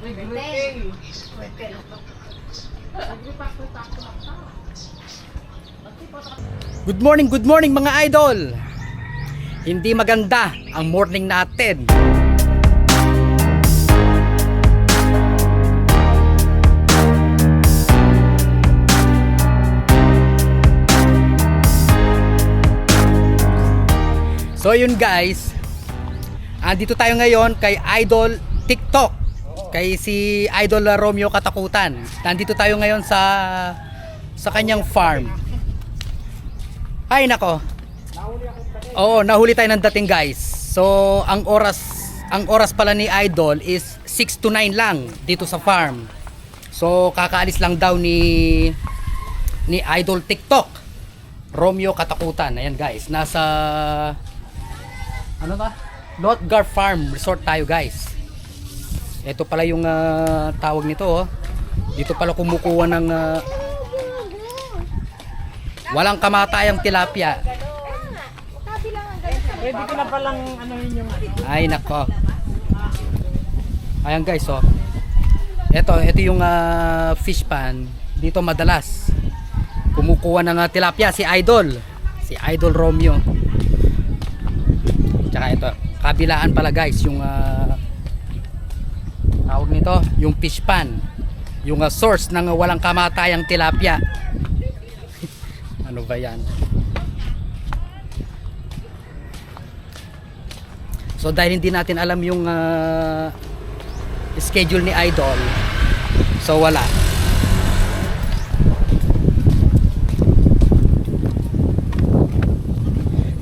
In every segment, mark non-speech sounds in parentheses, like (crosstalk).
Good morning, good morning mga idol! Hindi maganda ang morning natin. So yun guys, andito tayo ngayon kay Idol TikTok. Kay si Idol Romeo Katakutan. Nandito tayo ngayon sa sa kanyang farm. Ay nako. Oo, nahuli tayo ng dating guys. So, ang oras ang oras pala ni Idol is 6 to 9 lang dito sa farm. So, kakaalis lang daw ni ni Idol TikTok. Romeo Katakutan. Ayan guys, nasa ano ba? Lotgar Farm Resort tayo guys. Ito pala yung ah, tawag nito oh. Dito pala kumukuha ng ah, walang kamatayang tilapia. Pwede ko na palang ano yun yung ano. Ay nako. Ayan guys oh. Ito, ito yung ah, fish pan. Dito madalas kumukuha ng ah, tilapia si Idol. Si Idol Romeo. Tsaka ito, kabilaan pala guys yung ah, tawag nito, yung fish pan. Yung ah, source ng ah, walang kamatayang tilapia. (laughs) ano ba 'yan? So dahil hindi natin alam yung ah, schedule ni Idol, so wala.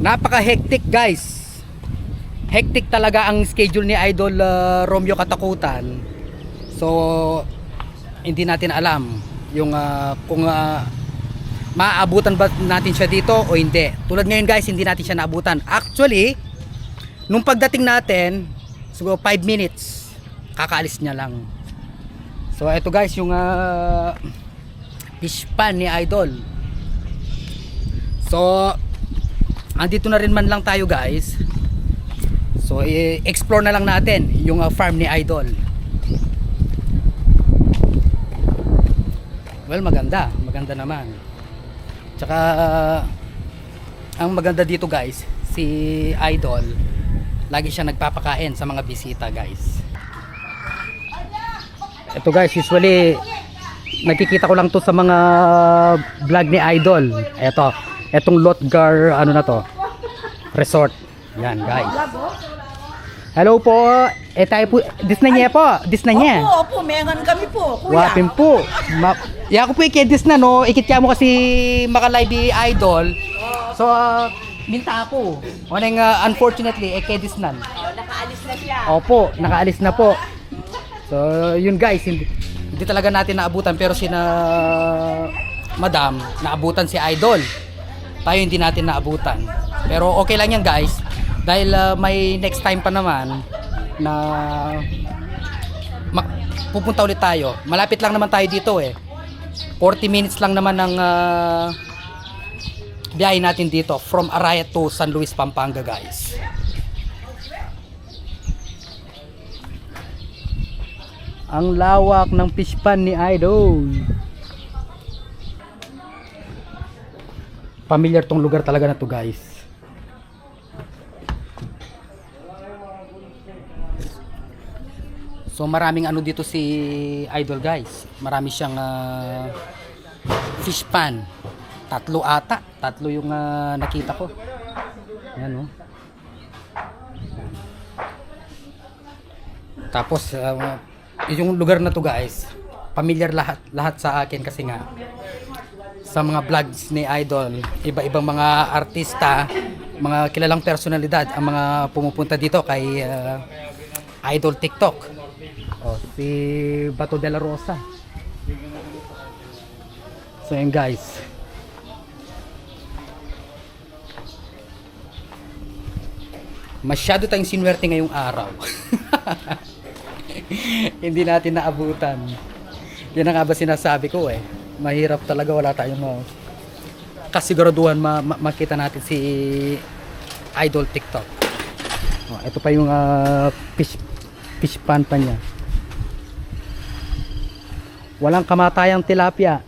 Napaka-hectic guys. Hectic talaga ang schedule ni Idol ah, Romeo Katakutan. So hindi natin alam yung ah, kung ah, maaabutan ba natin siya dito o hindi. Tulad ngayon guys, hindi natin siya naabutan. Actually, nung pagdating natin, siguro 5 minutes, kakaalis niya lang. So eto guys, yung ah, fish pan ni Idol. So andito na rin man lang tayo guys. So i-explore na lang natin yung ah, farm ni Idol. Well, maganda. Maganda naman. Tsaka ah, ang maganda dito guys, si Idol lagi siya nagpapakain sa mga bisita guys. Ito guys, usually nakikita ko lang to sa mga vlog ni Idol. Ito, etong Lotgar ano na to? Resort. Yan guys. Hello po. Eh tayo po, dis na niya po. Dis na niya. Opo, opo, mengan kami po, kuya. Wapin po. Ma ya ko po ikidis na no. Ikitya mo kasi makalive idol. So, uh, minta ako. Wanang uh, unfortunately, ikidis na. Oh, nakaalis na siya. Opo, nakaalis na po. So, yun guys, hindi, hindi talaga natin naabutan pero sina Madam, naabutan si Idol. Tayo hindi natin naabutan. Pero okay lang yan guys. Dahil uh, may next time pa naman na ma- pupunta ulit tayo. Malapit lang naman tayo dito eh. 40 minutes lang naman ng uh, biyahe natin dito from Araya to San Luis, Pampanga guys. Ang lawak ng fish pan ni Idol. Familiar tong lugar talaga na to guys. So maraming ano dito si Idol guys. Marami siyang ah, fish pan. Tatlo ata. Tatlo yung ah, nakita ko. Ayan oh. Tapos ah, yung lugar na to guys, familiar lahat lahat sa akin kasi nga sa mga vlogs ni Idol, iba-ibang mga artista, mga kilalang personalidad ang mga pumupunta dito kay ah, Idol TikTok. Oh, si Bato de la Rosa. So yun guys. Masyado tayong sinwerte ngayong araw. (laughs) Hindi natin naabutan. Yan ang nga ba sinasabi ko eh. Mahirap talaga wala tayong uh, kasiguraduhan ma- ma- makita natin si Idol TikTok. Oh, ito pa yung uh, fish fish pan pa niya. Walang kamatayang tilapia.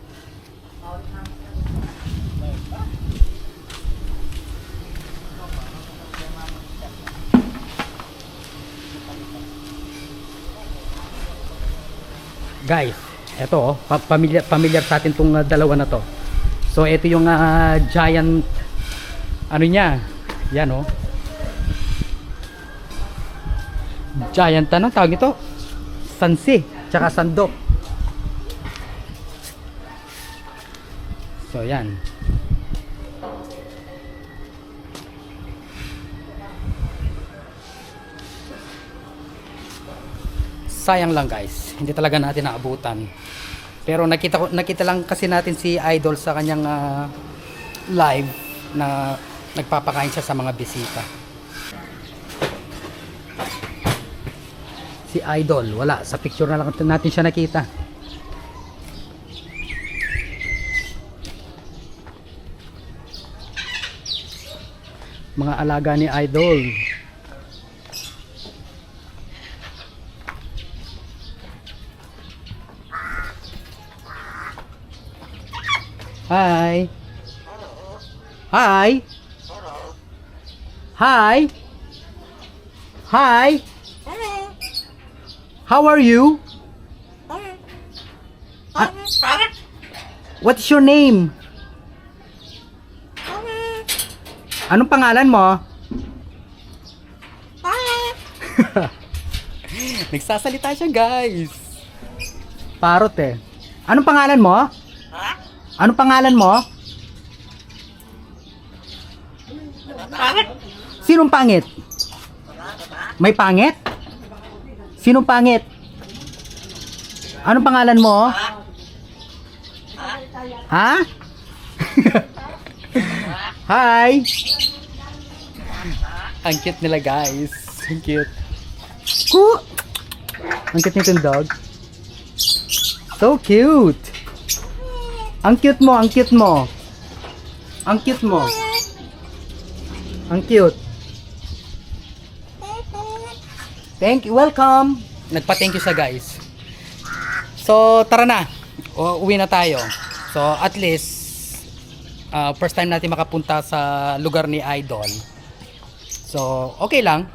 Guys, eto oh, pa- pamilyar, sa atin tong uh, dalawa na to. So ito yung uh, giant ano niya? Yan oh. Giant ano tawag ito? Sansi, tsaka sandok. So yan. Sayang lang guys, hindi talaga natin naabutan. Pero nakita ko nakita lang kasi natin si Idol sa kanyang ah, live na nagpapakain siya sa mga bisita. Si Idol, wala. Sa picture na lang natin siya nakita. Mga alaga ni Idol. Hi. Hi. Hi. Hi. How are you? Ah, what is your name? Anong pangalan mo? (laughs) Nagsasalita siya, guys. Parot eh. Anong pangalan mo? Anong pangalan mo? Sinong pangit? May pangit? Sinong pangit? Anong pangalan mo? Ha? (laughs) Hi! Ang cute nila guys. Ang cute. Ku! Ang cute nitong dog. So cute! Ang cute mo, ang cute mo. Ang cute mo. Ang cute. Thank you, welcome. Nagpa-thank you sa guys. So, tara na. O, uwi na tayo. So, at least uh, first time natin makapunta sa lugar ni Idol. So, okay lang.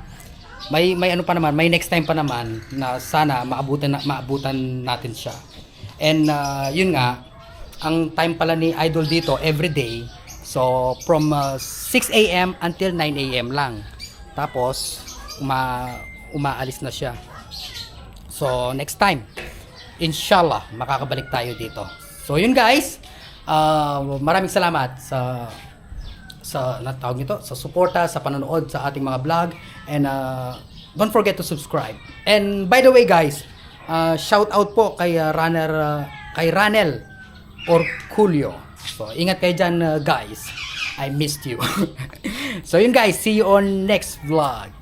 May may ano pa naman, may next time pa naman na sana maabutan na, maabutan natin siya. And uh, yun nga, ang time pala ni Idol dito every day. So from uh, 6 AM until 9 AM lang. Tapos uma umaalis na siya. So next time, inshallah makakabalik tayo dito. So yun guys, uh, maraming salamat sa sa natawag nito sa suporta sa panonood sa ating mga vlog. And uh, don't forget to subscribe. And by the way guys uh, shout out po kay uh, runner uh, kay Ranel or Julio so ingat kayo dyan uh, guys. I missed you. (laughs) So yun guys see you on next vlog